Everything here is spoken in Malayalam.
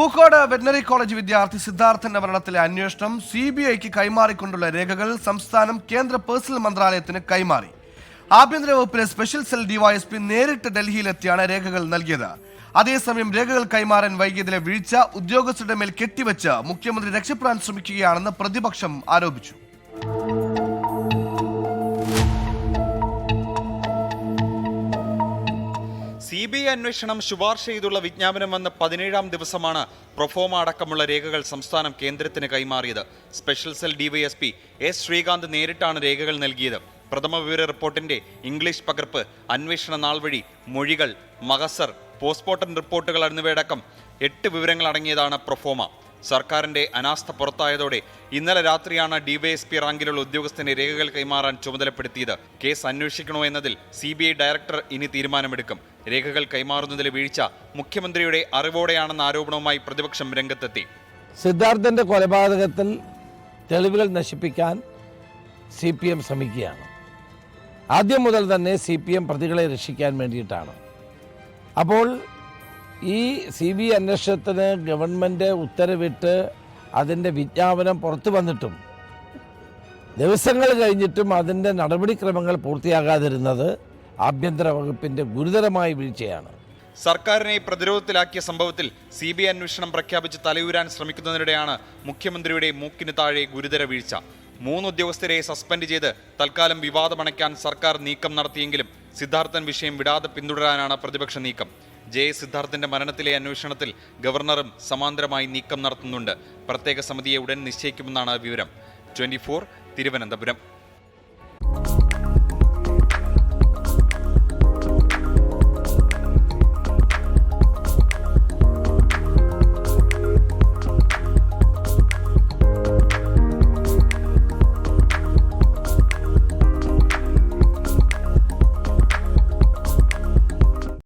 പൂക്കോട് വെറ്റിനറി കോളേജ് വിദ്യാർത്ഥി സിദ്ധാർത്ഥന്റെ മരണത്തിലെ അന്വേഷണം സി ബി ഐക്ക് കൈമാറിക്കൊണ്ടുള്ള രേഖകൾ സംസ്ഥാനം കേന്ദ്ര പേഴ്സണൽ മന്ത്രാലയത്തിന് കൈമാറി. ആഭ്യന്തര വകുപ്പിലെ സ്പെഷ്യൽ സെൽ ഡിവൈഎസ്പി നേരിട്ട് ഡൽഹിയിലെത്തിയാണ് രേഖകൾ നൽകിയത്. അതേസമയം രേഖകൾ കൈമാറാൻ വൈകിയതിലെ വീഴ്ച ഉദ്യോഗസ്ഥരുടെ മേൽ കെട്ടിവെച്ച് മുഖ്യമന്ത്രി രക്ഷപ്പെടാൻ ശ്രമിക്കുകയാണെന്ന് പ്രതിപക്ഷം ആരോപിച്ചു. ബി ഐ അന്വേഷണം ശുപാർശ ചെയ്തുള്ള വിജ്ഞാപനം വന്ന പതിനേഴാം ദിവസമാണ് പ്രൊഫോമ അടക്കമുള്ള രേഖകൾ സംസ്ഥാനം കേന്ദ്രത്തിന് കൈമാറിയത്. Special cell DYSP S Sreekanth നേരിട്ടാണ് രേഖകൾ നൽകിയത്. പ്രഥമ വിവര റിപ്പോർട്ടിന്റെ ഇംഗ്ലീഷ് പകർപ്പ് അന്വേഷണ നാൾ വഴി മൊഴികൾ മഹസർ പോസ്റ്റ്മോർട്ടം റിപ്പോർട്ടുകൾ എന്നിവയടക്കം എട്ട് വിവരങ്ങൾ അടങ്ങിയതാണ് പ്രൊഫോമ. സർക്കാരിന്റെ അനാസ്ഥ പുറത്തായതോടെ ഇന്നലെ രാത്രിയാണ് ഡിവൈഎസ്പി റാങ്കിലുള്ള ഉദ്യോഗസ്ഥനെ രേഖകൾ കൈമാറാൻ ചുമതലപ്പെടുത്തിയത്. കേസ് അന്വേഷിക്കണോ എന്നതിൽ സി ഡയറക്ടർ ഇനി തീരുമാനമെടുക്കും. രേഖകൾ കൈമാറുന്നതിലെ വീഴ്ച മുഖ്യമന്ത്രിയുടെ അറിവോടെയാണെന്ന ആരോപണവുമായി പ്രതിപക്ഷം രംഗത്തെത്തി. സിദ്ധാർത്ഥന്റെ കൊലപാതകത്തിൽ തെളിവുകൾ നശിപ്പിക്കാൻ സി പി എം ശ്രമിക്കുകയാണ്. ആദ്യം മുതൽ തന്നെ സി പി എം പ്രതികളെ രക്ഷിക്കാൻ വേണ്ടിയിട്ടാണ്. അപ്പോൾ ഈ സി ബി അന്വേഷണത്തിന് ഗവൺമെന്റ് ഉത്തരവിട്ട് അതിന്റെ വിജ്ഞാപനം പുറത്തു വന്നിട്ടും ദിവസങ്ങൾ കഴിഞ്ഞിട്ടും അതിന്റെ നടപടിക്രമങ്ങൾ പൂർത്തിയാകാതിരുന്നത് ആഭ്യന്തര വകുപ്പിന്റെ ഗുരുതരമായ വീഴ്ചയാണ്. സർക്കാരിനെ പ്രതിരോധത്തിലാക്കിയ സംഭവത്തിൽ സി ബി ഐ അന്വേഷണം പ്രഖ്യാപിച്ച് തലയൂരാൻ ശ്രമിക്കുന്നതിനിടെയാണ് മുഖ്യമന്ത്രിയുടെ മൂക്കിന് താഴെ ഗുരുതര വീഴ്ച. മൂന്ന് ഉദ്യോഗസ്ഥരെ സസ്പെൻഡ് ചെയ്ത് തൽക്കാലം വിവാദമണയ്ക്കാൻ സർക്കാർ നീക്കം നടത്തിയെങ്കിലും സിദ്ധാർത്ഥൻ വിഷയം വിടാതെ പിന്തുടരാനാണ് പ്രതിപക്ഷ നീക്കം. ജെ സിദ്ധാർത്ഥന്റെ മരണത്തിലെ അന്വേഷണത്തിൽ ഗവർണറും സമാന്തരമായി നീക്കം നടത്തുന്നുണ്ട്. പ്രത്യേക സമിതിയെ ഉടൻ നിശ്ചയിക്കുമെന്നാണ് വിവരം. ട്വന്റി തിരുവനന്തപുരം.